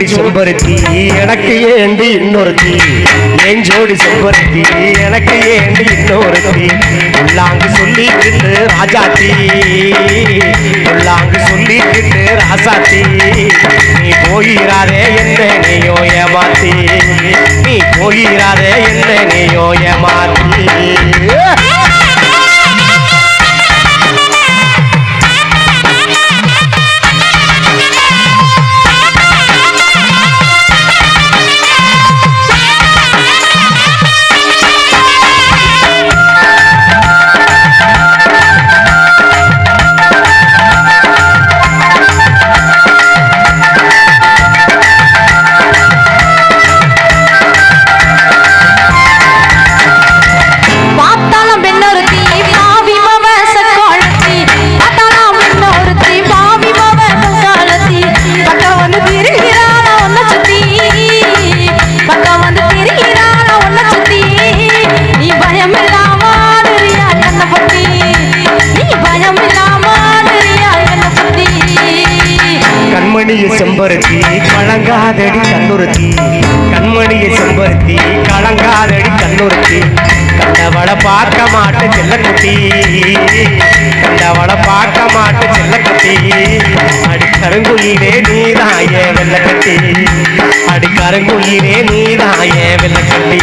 ஜோடி செம்பருத்தி எனக்கு ஏண்டி இன்னொருத்தி? என் ஜோடி செம்பருத்தி எனக்கு ஏண்டி இன்னொருத்தி? உள்ளாங்கு சொல்லிக்கிட்டு ராஜாத்தி. உள்ளாங்கு சொல்லிக்கிட்டு ராசாத்தி. நீ போயிராதே என்ன நீயோ ஏமாத்தி. நீ போயிராதே என்ன நீயோ ஏமாத்தி. கலங்காதடி கண்ணுறுத்தி கண்மணியை செம்பருத்தி கலங்காதடி கண்ணுறுத்தி கண்டவளை பார்க்க மாட்டு செல்லக்குட்டி கண்டவளை பார்க்க மாட்டு செல்லக்குட்டி அடிக்கருங்குயிலே நீதாய வெள்ளக்கட்டி அடிக்கருங்குயிலே நீதாய வெள்ளக்கட்டி.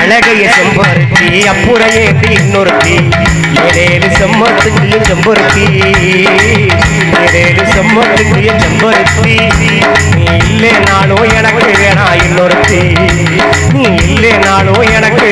அழகைய செம்பருத்தி அப்புறையேண்டி இன்னொருத்தி. ஏழேழு செம்மத்துக்கு செம்பருத்தி. ஏழேழு செம்மத்துக்கு செம்பருத்தி. நீ இல்லைனாலும் எனக்கு வேணா இன்னொருத்தி. நீ இல்லைனாலும் எனக்கு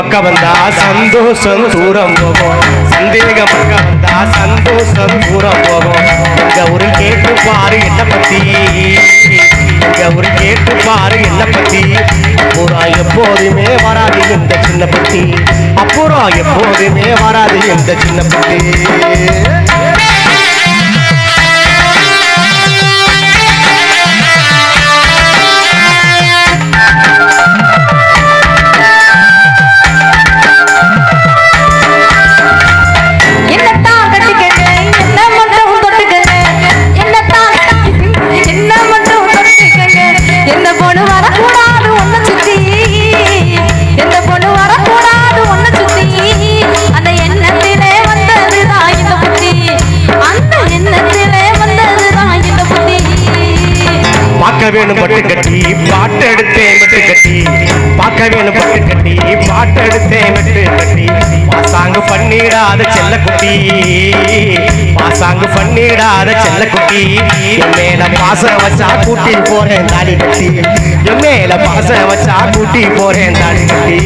பக்கம் வந்தா சந்தோஷம் தூரம் போகும் சந்தேகம் பக்கம் வந்தா சந்தோஷம் தூரம் போகும் எங்க ஒரு கேட்டு பாரு என்ன பத்தி எங்க ஒரு கேட்டு பாரு என்ன பத்தி அப்புறம் எப்போதுமே வராது இந்த சின்ன பத்தி அப்புறம் எப்போதுமே வராது இந்த சின்ன பத்தி வேணும் பட்டு கட்டி பாட்டு எடுத்தேன் விட்டு கட்டி. பார்க்க வேணும் பட்டு கட்டி பாட்டு எடுத்தேன் விட்டு கட்டி. பாசாங்கு பண்ணிடாத செல்ல குட்டி. பாசாங்கு பண்ணிடாத செல்ல குட்டி. என் மேல பாச வச்சா கூட்டி போறேன் தாடி கட்டி. என் மேல பாச வச்சா கூட்டி போறேன் தாடி கட்டி.